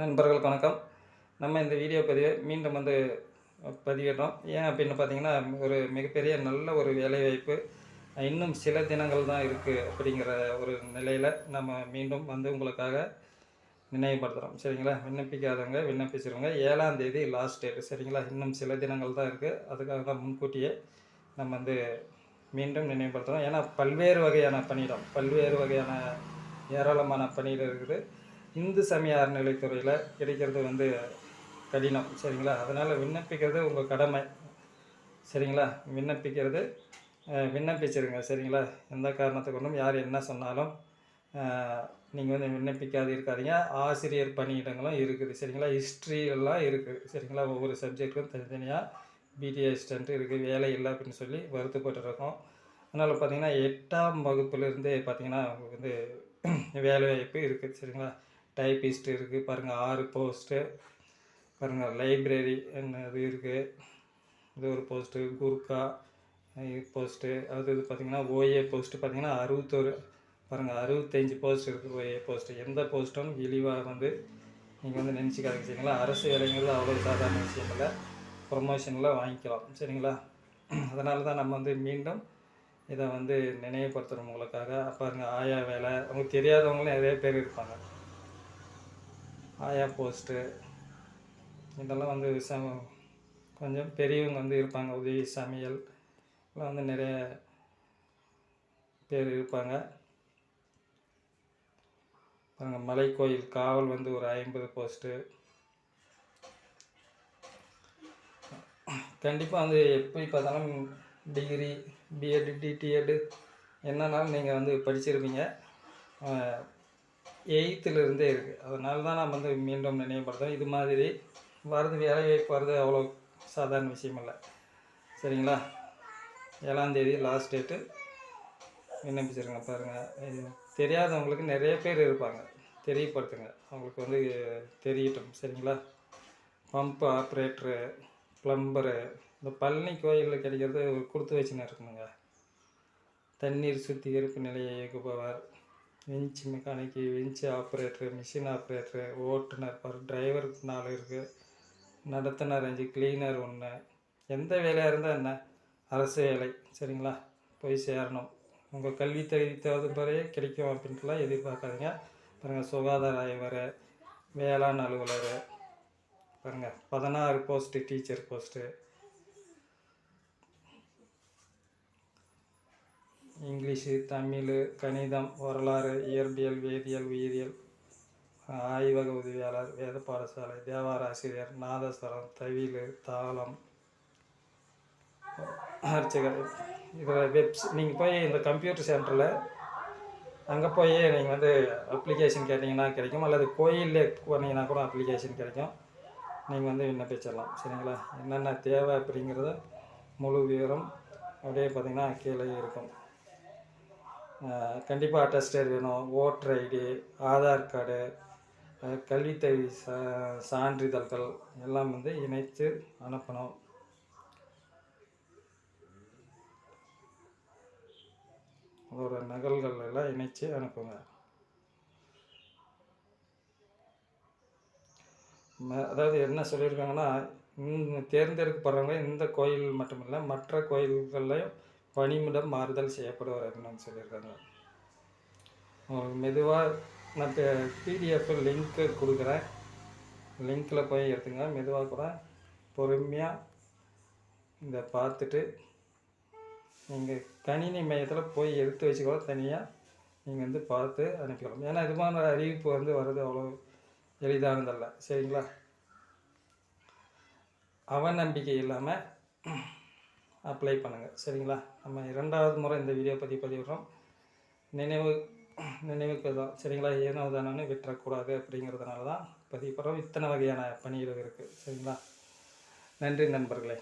நண்பர்களுக்கு வணக்கம். நம்ம இந்த வீடியோ பதிவை மீண்டும் வந்து பதிவிடுறோம். ஏன் அப்படின்னு பார்த்தீங்கன்னா ஒரு மிகப்பெரிய நல்ல ஒரு வேலைவாய்ப்பு. இன்னும் சில தினங்கள் தான் இருக்குது அப்படிங்கிற ஒரு நிலையில் நம்ம மீண்டும் வந்து உங்களுக்காக நினைவுபடுத்துகிறோம் சரிங்களா? விண்ணப்பிக்காதவங்க விண்ணப்பிச்சிருவங்க. ஏழாம் தேதி லாஸ்ட் டேட் சரிங்களா? இன்னும் சில தினங்கள் தான் இருக்குது அதுக்காக தான் முன்கூட்டியே நம்ம வந்து மீண்டும் நினைவுபடுத்துகிறோம் ஏன்னா பல்வேறு வகையான பணியிடம் பல்வேறு வகையான ஏராளமான பணியிடம் இருக்குது. இந்து சமய அறநிலைத்துறையில் கிடைக்கிறது வந்து கடினம் சரிங்களா? அதனால் விண்ணப்பிக்கிறது உங்கள் கடமை சரிங்களா? விண்ணப்பிக்கிறது விண்ணப்பிச்சிருங்க சரிங்களா? எந்த காரணத்தை கொண்டும் யார் என்ன சொன்னாலும் நீங்கள் வந்து விண்ணப்பிக்காது இருக்காதீங்க. ஆசிரியர் பணியிடங்களும் இருக்குது சரிங்களா? ஹிஸ்ட்ரி எல்லாம் இருக்குது சரிங்களா? ஒவ்வொரு சப்ஜெக்ட்டுக்கும் தனித்தனியாக பிடிஏ அசிஸ்டன்ட் இருக்குது வேலை இல்லை அப்படின்னு சொல்லி வருத்தப்பட்டுருக்கோம். அதனால் பார்த்தீங்கன்னா எட்டாம் வகுப்புலேருந்தே பார்த்தீங்கன்னா உங்களுக்கு வந்து வேலை வாய்ப்பு இருக்குது சரிங்களா? டைப்பிஸ்ட் இருக்குது பாருங்கள் ஆறு போஸ்ட்டு பாருங்கள் லைப்ரரி என்னது இருக்குது இது ஒரு போஸ்ட்டு குர்கா போஸ்ட்டு அது இது பார்த்திங்கன்னா ஓஏ போஸ்ட்டு பார்த்திங்கன்னா அறுபத்தொரு பாருங்கள் அறுபத்தஞ்சு போஸ்ட் இருக்குது ஓஏ போஸ்ட்டு எந்த போஸ்ட்டும் இழிவாக வந்து நீங்கள் வந்து நினச்சிக்காதீங்க சரிங்களா? அரசு வேலைங்கிறது அவ்வளோ சாதாரண விஷயம் இல்லை. ப்ரொமோஷனில் வாங்கிக்கலாம் சரிங்களா? அதனால தான் நம்ம வந்து மீண்டும் இதை வந்து நினைவுபடுத்துகிறோம் உங்களுக்காக. பாருங்கள் ஆயா வேலை. உங்களுக்கு தெரியாதவங்களும் நிறைய பேர் இருப்பாங்க. ஆயா போஸ்ட்டு இதெல்லாம் வந்து ச கொஞ்சம் பெரியவங்க வந்து இருப்பாங்க உதவி சமையல் எல்லாம் வந்து நிறைய பேர் இருப்பாங்க. பாருங்க மலைக்கோயில் காவல் வந்து ஒரு ஐம்பது போஸ்ட்டு. கண்டிப்பாக வந்து எப்படி பார்த்தாலும் டிகிரி பிஎட் டிடிஎட் என்னன்னாலும் நீங்கள் வந்து படிச்சிருப்பீங்க. எயித்துலேருந்தே இருக்குது அதனால தான் நான் வந்து மீண்டும் நினைவுபடுத்தோம் இது மாதிரி வரது வேலை வாய்ப்பு வர்றது அவ்வளோ சாதாரண விஷயம் இல்லை. சரிங்களா? ஏழாந்தேதி லாஸ்ட் டேட்டு விண்ணப்பிச்சிருங்க பாருங்கள் தெரியாதவங்களுக்கு நிறைய பேர் இருப்பாங்க. தெரியப்படுத்துங்க. அவங்களுக்கு வந்து தெரியட்டும். சரிங்களா? பம்ப் ஆப்ரேட்ரு ப்ளம்பரு இந்த பழனி கோயிலில் கிடைக்கிறது கொடுத்து வச்சுன்னு இருக்கணுங்க. தண்ணீர் சுத்திகரிப்பு நிலைய இயக்குபவர் வெஞ்ச் மெக்கானிக்கு வெஞ்ச் ஆப்ரேட்ரு மிஷின் ஆப்ரேட்ரு ஓட்டுநர் பர் டிரைவர் நாலு இருக்குது நடத்துனர் அஞ்சு கிளீனர் ஒன்று எந்த வேலையாக இருந்தால் என்ன? அரசு வேலை சரிங்களா? போய் சேரணும். உங்கள் கல்வி தகுதி தகுதிப்பறையே கிடைக்கும் அப்படின்ட்டுலாம் எதிர்பார்க்காதீங்க. பாருங்கள் சுகாதார ஆய்வர் வேளாண் அலுவலர் பாருங்கள் பதினாறு post teacher post English Tamil கணிதம் வரலாறு இயற்பியல் வேதியியல் உயிரியல் ஆய்வக உதவியாளர் வேத பாடசாலை தேவார ஆசிரியர் நாதஸ்வரம் தவில் தாளம் அர்ச்சகர். இதில் வெப்ஸ் நீங்கள் போய் இந்த கம்ப்யூட்டர் சென்டரில் அங்கே போய் நீங்கள் வந்து அப்ளிகேஷன் கேட்டிங்கன்னா கிடைக்கும். அல்லது கோயிலே போனீங்கன்னா கூட அப்ளிகேஷன் கிடைக்கும். நீங்கள் வந்து விண்ணப்பிச்சிடலாம் சரிங்களா? என்னென்ன தேவை அப்படிங்கிறத முழு விவரம் அப்படியே பார்த்தீங்கன்னா கீழே இருக்கும். கண்டிப்பாக அட்டஸ்டர் வேணும். ஓட்டர் ஐடி ஆதார் கார்டு கல்வித்தொகை சா சான்றிதழ்கள் எல்லாம் வந்து இணைத்து அனுப்பணும். அதோட நகல்கள் எல்லாம் இணைச்சு அனுப்புங்க. அதாவது என்ன சொல்லியிருக்காங்கன்னா இந்த தேர்ந்தெடுக்கப்படுறவங்க இந்த கோயில் மட்டுமில்லை மற்ற கோயில்கள்லையும் பணிமுடம் மாறுதல் செய்யப்படுவார்கள் சொல்லியிருக்காங்க. உங்களுக்கு மெதுவாக நான் பிடிஎஃப் லிங்க்கு கொடுக்குறேன். லிங்க்கில் போய் எடுத்துங்க. மெதுவாக கூட பொறுமையாக இதை பார்த்துட்டு நீங்கள் கணினி மையத்தில் போய் எடுத்து வச்சு கூட தனியாக நீங்கள் வந்து பார்த்து அனுப்பிக்கலாம் ஏன்னா இது மாதிரி அறிவிப்பு வந்து வர்றது அவ்வளோ எளிதானதல்ல சரிங்களா? அவநம்பிக்கை இல்லாமல் அப்ளை பண்ணுங்கள் சரிங்களா? நம்ம இரண்டாவது முறை இந்த வீடியோ பற்றி பதிவிடுறோம். நினைவு நினைவுக்கு தான் சரிங்களா? ஏனோ தானோன்னு விட்டுறக்கூடாது அப்படிங்கிறதுனால தான் பதிவிடுறோம். இத்தனை வகையான பணிகள் இருக்குது சரிங்களா? நன்றி நண்பர்களே.